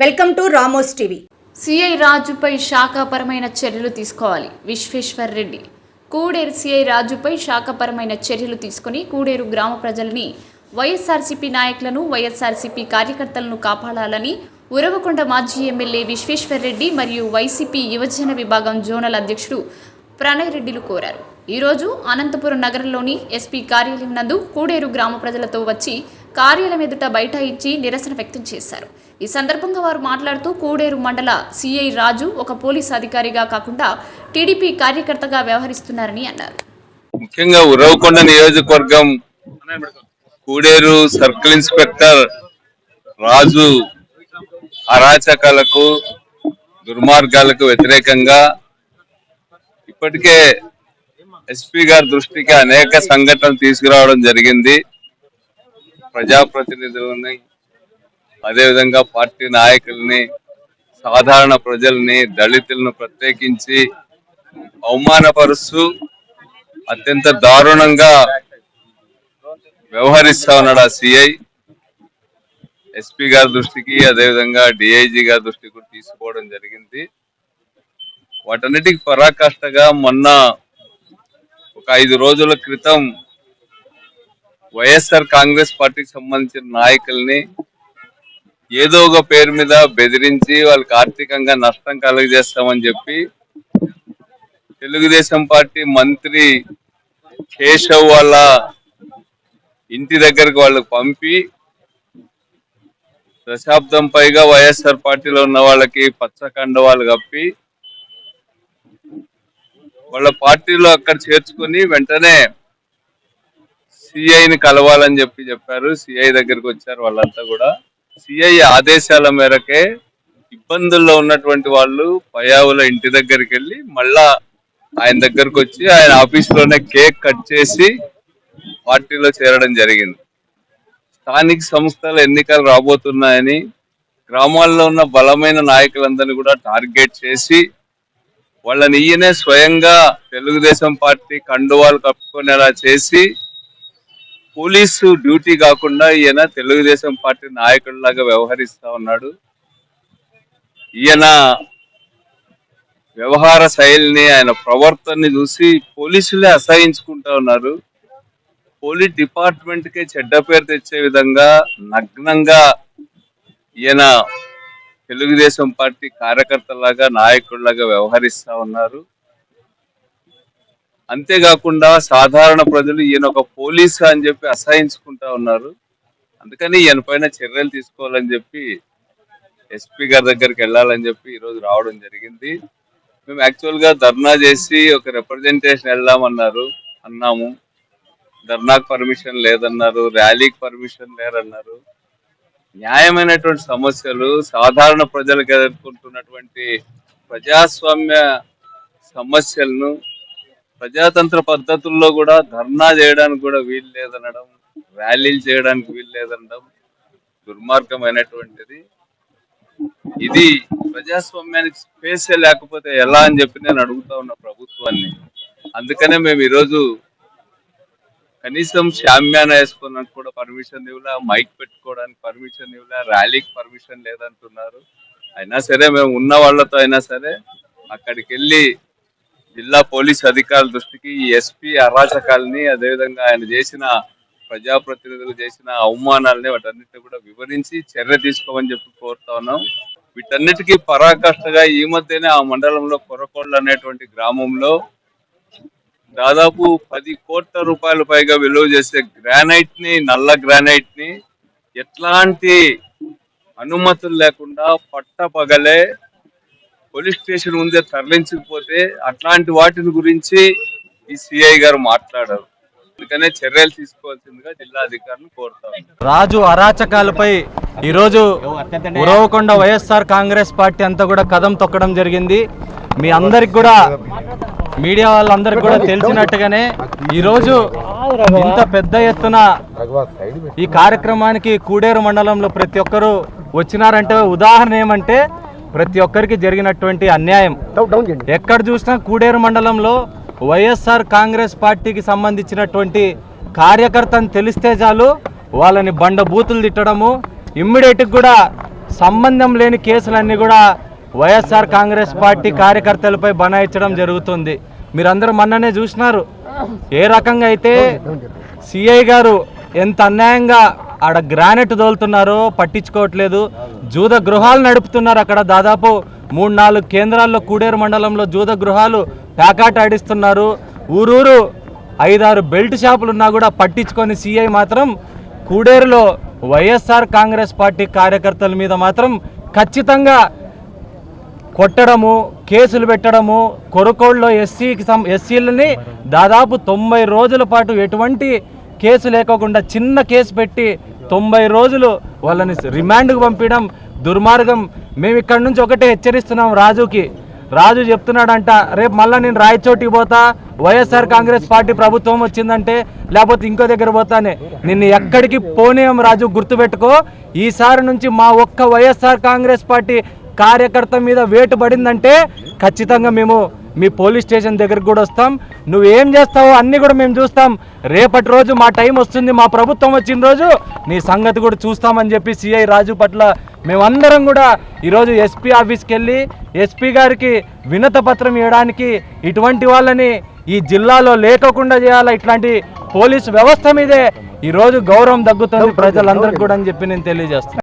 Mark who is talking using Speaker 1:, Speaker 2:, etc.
Speaker 1: Welcome to Ramos TV.
Speaker 2: CI రాజుపై శాఖాపరమైన చర్యలు తీసుకోవాలి. విశ్వేశ్వర్ రెడ్డి. కూడేరు సిఐ రాజుపై శాఖాపరమైన చర్యలు తీసుకుని కూడేరు గ్రామ ప్రజలని వైఎస్ఆర్సీపీ నాయకులను వైఎస్ఆర్సీపీ కార్యకర్తలను కాపాడాలని ఉరవకొండ మాజీ ఎమ్మెల్యే విశ్వేశ్వర్ రెడ్డి మరియు వైసీపీ యువజన విభాగం జోనల్ అధ్యక్షుడు ప్రణయ్ రెడ్డిలు కోరారు. ఈరోజు అనంతపురం నగరంలోని ఎస్పీ కార్యాలయం నందు కూడేరు గ్రామ ప్రజలతో వచ్చి కార్యాలయం ఎదుట బయట ఇచ్చి నిరసన వ్యక్తం చేశారు. ఈ సందర్భంగా వారు మాట్లాడుతూ కూడేరు మండల సిఐ రాజు ఒక పోలీస్ అధికారిగా కాకుండా టీడీపీ కార్యకర్తగా వ్యవహరిస్తున్నారని అన్నారు.
Speaker 3: ముఖ్యంగా ఉరవకొండ నియోజకవర్గం కూడేరు సర్కిల్ ఇన్స్పెక్టర్ రాజు అరాచకాలకు దుర్మార్గాలకు వ్యతిరేకంగా ఇప్పటికే ఎస్పీ గారి దృష్టికి అనేక సంఘటనలు తీసుకురావడం జరిగింది. ప్రజాప్రతినిధులని అదేవిధంగా పార్టీ నాయకుల్ని సాధారణ ప్రజల్ని దళితులను ప్రత్యేకించి అవమానపరుస్తూ అత్యంత దారుణంగా వ్యవహరిస్తా ఉన్నాడు ఆ సిఐ. ఎస్పీ గారి దృష్టికి అదేవిధంగా డిఐజీ గారి దృష్టికి కూడా తీసుకోవడం జరిగింది. వాటన్నిటికి పరాకాష్ఠగా మొన్న ఒక ఐదు రోజుల క్రితం వైఎస్ఆర్ కాంగ్రెస్ పార్టీకి సంబంధించిన నాయకుల్ని ఏదో ఒక పేరు మీద బెదిరించి వాళ్ళకి ఆర్థికంగా నష్టం కలుగజేస్తామని చెప్పి తెలుగుదేశం పార్టీ మంత్రి కేశవ్ వాళ్ళ ఇంటి దగ్గరకు వాళ్ళకి పంపి దశాబ్దం పైగా వైఎస్ఆర్ పార్టీలో ఉన్న వాళ్ళకి పచ్చ కండవాళ్ళు కప్పి వాళ్ళ పార్టీలో అక్కడ చేర్చుకొని వెంటనే సిఐని కలవాలని చెప్పి చెప్పారు. సిఐ దగ్గరికి వచ్చారు వాళ్ళంతా కూడా. సిఐ ఆదేశాల మేరకే ఇబ్బందుల్లో ఉన్నటువంటి వాళ్ళు పయావుల ఇంటి దగ్గరికి వెళ్ళి మళ్ళా ఆయన దగ్గరకు వచ్చి ఆయన ఆఫీస్లోనే కేక్ కట్ చేసి పార్టీలో చేరడం జరిగింది. స్థానిక సంస్థల ఎన్నికలు రాబోతున్నాయని గ్రామాల్లో ఉన్న బలమైన నాయకులందరినీ కూడా టార్గెట్ చేసి వాళ్ళని ఈయనే స్వయంగా తెలుగుదేశం పార్టీ కండువాలు కప్పుకునేలా చేసి పోలీసు డ్యూటీ కాకుండా ఈయన తెలుగుదేశం పార్టీ నాయకుడిలాగా వ్యవహరిస్తూ ఉన్నాడు. ఈయన వ్యవహార శైలిని ఆయన ప్రవర్తనని చూసి పోలీసులే అసహించుకుంటా ఉన్నారు. పోలీస్ డిపార్ట్మెంట్కే చెడ్డ పేరు తెచ్చే విధంగా నగ్నంగా ఈయన తెలుగుదేశం పార్టీ కార్యకర్తలాగా నాయకుడిలాగా వ్యవహరిస్తూ ఉన్నారు. అంతేకాకుండా సాధారణ ప్రజలు ఈయన ఒక పోలీస్ అని చెప్పి అసహించుకుంటా ఉన్నారు. అందుకని ఈయన పైన చర్యలు తీసుకోవాలని చెప్పి ఎస్పీ గారి దగ్గరికి వెళ్ళాలని చెప్పి ఈరోజు రావడం జరిగింది. మేము యాక్చువల్గా ధర్నా చేసి ఒక రిప్రజెంటేషన్ వెళ్దామన్నారు. అన్నాము. ధర్నాకు పర్మిషన్ లేదన్నారు. ర్యాలీకి పర్మిషన్ లేరన్నారు న్యాయమైనటువంటి సమస్యలు సాధారణ ప్రజలకు ఎదుర్కొంటున్నటువంటి ప్రజాస్వామ్య సమస్యలను ప్రజాతంత్ర పద్ధతుల్లో కూడా ధర్నా చేయడానికి కూడా వీలు లేదనడం ర్యాలీలు చేయడానికి వీలు లేదనడం దుర్మార్గమైనటువంటిది. ఇది ప్రజాస్వామ్యానికి స్పేస్ లేకపోతే ఎలా అని చెప్పి నేను అడుగుతా ఉన్న ప్రభుత్వాన్ని. అందుకనే మేము ఈరోజు కనీసం షామ్యాన వేసుకోవడానికి కూడా పర్మిషన్ ఇవ్వలే మైక్ పెట్టుకోవడానికి పర్మిషన్ ఇవ్వలే ర్యాలీకి పర్మిషన్ లేదంటున్నారు. అయినా సరే మేము ఉన్న వాళ్ళతో అయినా సరే అక్కడికి వెళ్ళి జిల్లా పోలీస్ అధికారుల దృష్టికి ఎస్పీ అరాచకాలని అదేవిధంగా ఆయన చేసిన ప్రజాప్రతినిధులు చేసిన అవమానాలని వాటన్నిటిని కూడా వివరించి చర్య తీసుకోమని చెప్పి కోరుతా ఉన్నాం. వీటన్నిటికీ పరాకాష్ఠగా ఈ మధ్యనే ఆ మండలంలో కొరకోళ్ళు అనేటువంటి గ్రామంలో దాదాపు పది కోట్ల రూపాయల పైగా విలువ చేసే గ్రానైట్ని నల్ల గ్రానైట్ని ఎట్లాంటి అనుమతులు లేకుండా పట్ట పగలే పోలీస్ స్టేషన్ ముందే తరలించకపోతే అట్లాంటి వాటిని గురించి ఈ సిఐ గారు మాట్లాడారు. అందుకనే చర్యలు తీసుకోవాల్సిందిగా జిల్లా అధికారులను కోరుతాం
Speaker 4: రాజు అరాచకాలపై ఈరోజు ఉరవకొండ వైఎస్ఆర్ కాంగ్రెస్ పార్టీ అంతా కూడా కదం తొక్కడం జరిగింది. మీ అందరికి కూడా మీడియా వాళ్ళందరికి కూడా తెలిసినట్టుగానే ఈరోజు ఇంత పెద్ద ఎత్తున ఈ కార్యక్రమానికి కూడేరు మండలంలో ప్రతి ఒక్కరూ వచ్చినారంటే ఉదాహరణ ఏమంటే ప్రతి ఒక్కరికి జరిగినటువంటి అన్యాయం. ఎక్కడ చూసినా కూడేరు మండలంలో వైఎస్ఆర్ కాంగ్రెస్ పార్టీకి సంబంధించినటువంటి కార్యకర్త అని తెలిస్తే చాలు వాళ్ళని బండ బూతులు తిట్టడము ఇమ్మీడియట్గా కూడా సంబంధం లేని కేసులన్నీ కూడా వైఎస్ఆర్ కాంగ్రెస్ పార్టీ కార్యకర్తలపై బనాయించడం జరుగుతుంది. మీరందరూ మొన్ననే చూసినారు. ఏ రకంగా అయితే సిఐ గారు ఎంత అన్యాయంగా ఆడ గ్రానైట్ దోలుతున్నారో పట్టించుకోవట్లేదు. జూద గృహాలు నడుపుతున్నారు అక్కడ. దాదాపు మూడు నాలుగు కేంద్రాల్లో కూడేరు మండలంలో జూద గృహాలు ప్యాకాట్ ఆడిస్తున్నారు. ఊరూరు ఐదారు బెల్ట్ షాపులు ఉన్నా కూడా పట్టించుకొని సీఐ మాత్రం కూడేరులో వైఎస్ఆర్ కాంగ్రెస్ పార్టీ కార్యకర్తల మీద మాత్రం ఖచ్చితంగా కొట్టడము కేసులు పెట్టడము కొరకోళ్ళలో ఎస్సీకి సం ఎస్సీలని దాదాపు తొంభై రోజుల పాటు ఎటువంటి కేసు లేకోకుండా చిన్న కేసు పెట్టి తొంభై రోజులు వాళ్ళని రిమాండ్కు పంపించడం దుర్మార్గం. మేము ఇక్కడ నుంచి ఒకటే హెచ్చరిస్తున్నాం రాజుకి. రాజు చెప్తున్నాడంట రేపు మళ్ళీ నేను రాయచోటికి పోతా వైఎస్ఆర్ కాంగ్రెస్ పార్టీ ప్రభుత్వం వచ్చిందంటే లేకపోతే ఇంకో దగ్గర పోతానే. నిన్ను ఎక్కడికి పోనీయం రాజు గుర్తుపెట్టుకో. ఈసారి నుంచి మా ఒక్క వైఎస్ఆర్ కాంగ్రెస్ పార్టీ కార్యకర్త మీద వేటు పడిందంటే ఖచ్చితంగా మేము మీ పోలీస్ స్టేషన్ దగ్గరికి కూడా వస్తాం. నువ్వేం చేస్తావో అన్నీ కూడా మేము చూస్తాం. రేపటి రోజు మా టైం వస్తుంది మా ప్రభుత్వం వచ్చిన రోజు నీ సంగతి కూడా చూస్తామని చెప్పి సిఐ రాజు పట్ల మేమందరం కూడా ఈరోజు ఎస్పీ ఆఫీస్కి వెళ్ళి ఎస్పీ గారికి వినత పత్రం ఇవ్వడానికి ఇటువంటి వాళ్ళని ఈ జిల్లాలో లేకోకుండా చేయాలా? ఇట్లాంటి పోలీస్ వ్యవస్థ మీదే ఈరోజు గౌరవం తగ్గుతుంది ప్రజలందరికీ కూడా అని చెప్పి నేను తెలియజేస్తాను